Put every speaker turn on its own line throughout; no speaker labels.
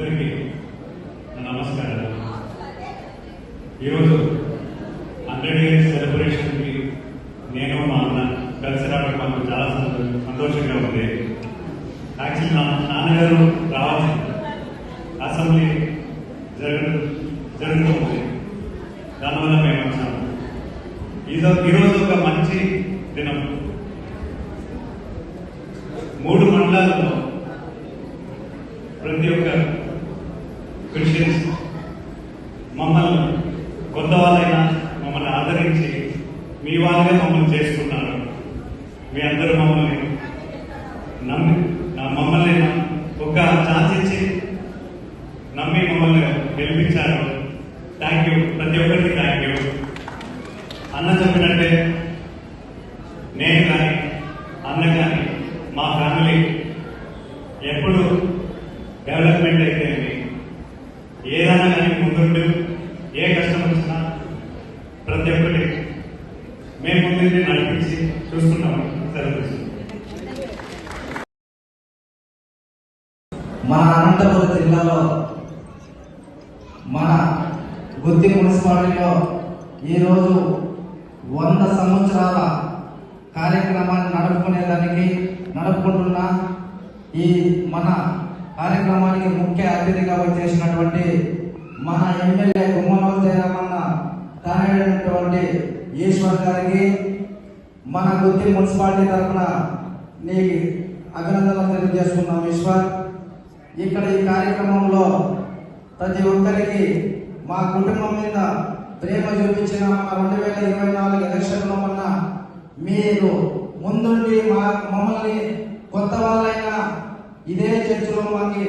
అందరికీ నా నమస్కారాలు. ఈరోజు హండ్రెడ్ ఇయర్స్ సెలబ్రేషన్కి నేను మా అన్న కలిసి రావడం మాకు చాలా సంతోషంగా ఉంది. యాక్చువల్లీ నా నాన్నగారు రావాల్సి అసెంబ్లీ జరగ జరుగుతుంది. దానివల్ల మేము వచ్చాము ఈరోజు ఒక మంచి కొత్త వాళ్ళైనా మమ్మల్ని ఆదరించి మీ వాళ్ళే మమ్మల్ని చేసుకున్నారు మీ అందరూ మమ్మల్ని నమ్మి నా- మమ్మల్ని ఒక ఛాన్స్ ఇచ్చి నమ్మి మమ్మల్ని గెలిపించారు. థ్యాంక్ యూ ప్రతి ఒక్కరికి థ్యాంక్ యూ అన్న చెప్పినట్టే నేను కానీ అన్న కానీ మా ఫ్యామిలీ ఎప్పుడు డెవలప్మెంట్ అయితే ఏదైనా కానీ ముందుండు ఏ కష్టం వచ్చినా ప్రతి మేము ముందు నడిపించి చూస్తున్నాము సెలవు
మన అనంతపురం జిల్లాలో మన గుత్తి మున్సిపాలిటీలో ఈరోజు వంద సంవత్సరాల కార్యక్రమాన్ని నడుపుకునేదానికి నడుపుకుంటున్న ఈ మన కార్యక్రమానికి ముఖ్య అతిథిగా వచ్చేసినటువంటి మన ఎమ్మెల్యే గుమ్మనోజు జయరామన్న తానేటువంటి ఈశ్వర్ గారికి మన గుత్తి మున్సిపాలిటీ తరఫున నీ అభినందనలు తెలియజేసుకున్నాం ఈశ్వర్. ఇక్కడ ఈ కార్యక్రమంలో ప్రతి ఒక్కరికి మా కుటుంబం మీద ప్రేమ చూపించిన రెండు వేల ఇరవై నాలుగు ఎలక్షన్లో ఉన్న మీరు ముందుండి మా మమ్మల్ని కొత్త వాళ్ళైనా ఇదే చర్చిలో మాకి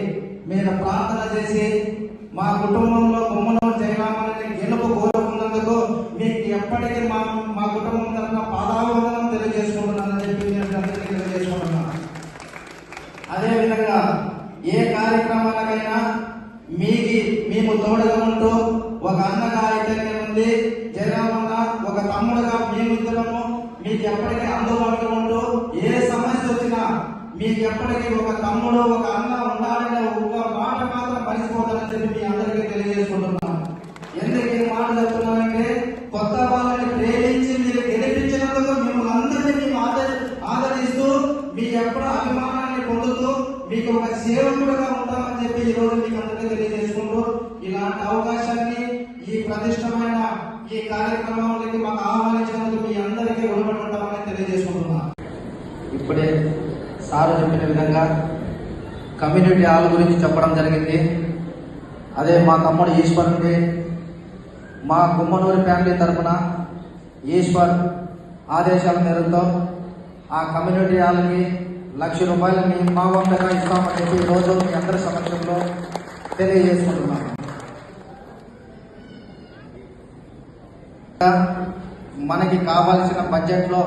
మీరు ప్రార్థన చేసి మా కుటుంబంలో కుమ్మలో జయరామని గెలుపు కోరుకున్నందుకు మీకు ఎప్పటికీ మా మా కుటుంబం తరఫున పాదాభివందనం తెలియజేసుకుంటున్నానని చెప్పి నేను అందరికీ తెలియజేసుకుంటున్నాను. అదేవిధంగా ఏ కార్యక్రమాలకైనా మీకి మేము తోడుగా ఉంటూ ఒక అన్నగా అయితే ఉంది. జయరామన్న ఒక తమ్ముడుగా మేమిద్దరము మీకు ఎప్పటికీ అందుబాటులో ఉంటూ ఏ సమస్య వచ్చినా మీకు ఎప్పటికీ ఒక తమ్ముడు ఒక అన్న ఉండాలనే ఒక మాట మాత్రం ఎప్పుడు అభిమానాన్ని పొందుతూ మీకు ఒక సేవకుడుగా ఉంటామని చెప్పి ఈ రోజు మీకు అందరికీ తెలియజేసుకుంటూ ఇలాంటి అవకాశాన్ని ఈ ప్రతిష్టమైన ఈ కార్యక్రమానికి మాకు ఆహ్వానించినందుకు మీ అందరికీ రుణపడి ఉంటామని తెలియజేసుకుంటున్నా ఇప్పుడే సారు చెప్పిన విధంగా కమ్యూనిటీ హాల్ గురించి చెప్పడం జరిగింది. అదే మా తమ్ముడు ఈశ్వరుడి మా గుమ్మనూరి ఫ్యామిలీ తరఫున ఈశ్వర్ ఆదేశాల మేరతో ఆ కమ్యూనిటీ హాల్కి లక్ష రూపాయలని మా వంతగా ఇస్తామని చెప్పి ఈరోజు మీ అందరి సమక్షంలో తెలియజేసుకుంటున్నాను. మనకి కావాల్సిన బడ్జెట్లో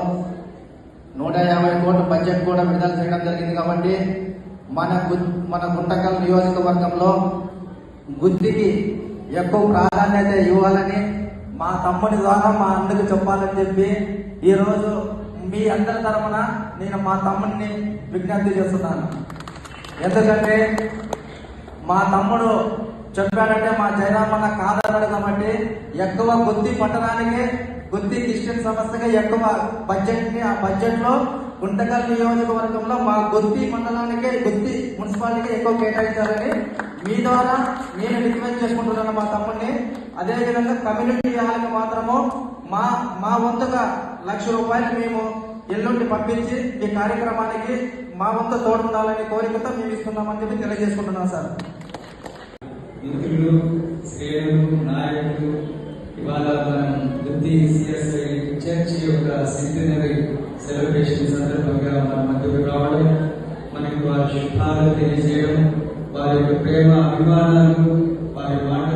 నూట యాభై కోట్ల బడ్జెట్ కూడా విడుదల చేయడం జరిగింది కాబట్టి మన గు- మన గుంటకల్ నియోజకవర్గంలో గుత్తికి ఎక్కువ ప్రాధాన్యత ఇవ్వాలని మా తమ్ముడి ద్వారా మా అందరికి చెప్పాలని చెప్పి ఈరోజు మీ అందరి తరఫున నేను మా తమ్ముడిని విజ్ఞప్తి చేస్తున్నాను. ఎందుకంటే మా తమ్ముడు చెప్పాడంటే మా జయరామన్న కాదన్నాడు కాబట్టి ఎక్కువ గుత్తి పట్టణానికి గుత్తి క్రిస్టియన్ సమస్యగా ఎక్కువ బడ్జెట్ని ఆ బడ్జెట్లో గుంటకల్ నియోజకవర్గంలో మా గుత్తి మండలానికే గుత్తి మున్సిపాలిటీకి ఎక్కువ కేటాయించాలని మీ ద్వారా నేను రికమెండ్ చేసుకుంటున్నాను మా తమ్ముడిని. అదేవిధంగా కమ్యూనిటీ హాల్కి మాత్రము మా మా వంతుగా లక్ష రూపాయలు మేము ఎల్లుండి పంపించి ఈ కార్యక్రమానికి మా వంతు తోడుండాలనే కోరికతో మేము ఇస్తున్నామని చెప్పి తెలియజేసుకుంటున్నాం సార్.
మిత్రులు శ్రేణులు నాయకులు ఇవాళ మనం వృత్తి సిఎస్ఐ చర్చ్ యొక్క సెంటినరీ సెలబ్రేషన్ సందర్భంగా మన మధ్యకు రావడం మనకి వారి శుభాలు తెలియజేయడం వారి యొక్క ప్రేమ అభిమానాలు వారి మాటలు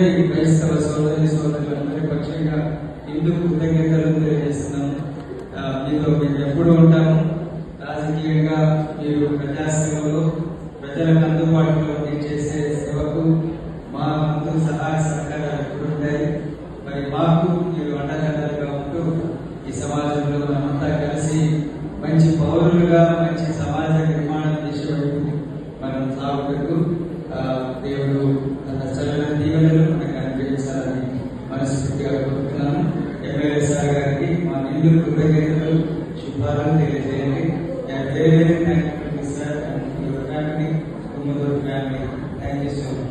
మా అందరి క్రైస్తవ సోదరి సోదరులందరి పక్షంగా ఇందుకు కృతజ్ఞతలు తెలియజేస్తున్నాము మీతో మేము ఎప్పుడు ఉంటాము. రాజకీయంగా మీరు ప్రజాసేవలో ప్రజలకు అందుబాటులో మీరు చేసే సేవకు మా వంతు సహాయ సహకారాలు ఎప్పుడు ఉంటాయి. మరి మాకు మీరు అండదండలుగా ఉంటూ ఈ సమాజంలో మనమంతా కలిసి మంచి పౌరులుగా మంచి గారికి మా నిండు కృతజ్ఞతలు శుభాలను తెలియజేయండి. Very very thank you sir and your family Kummaduru family thank you so much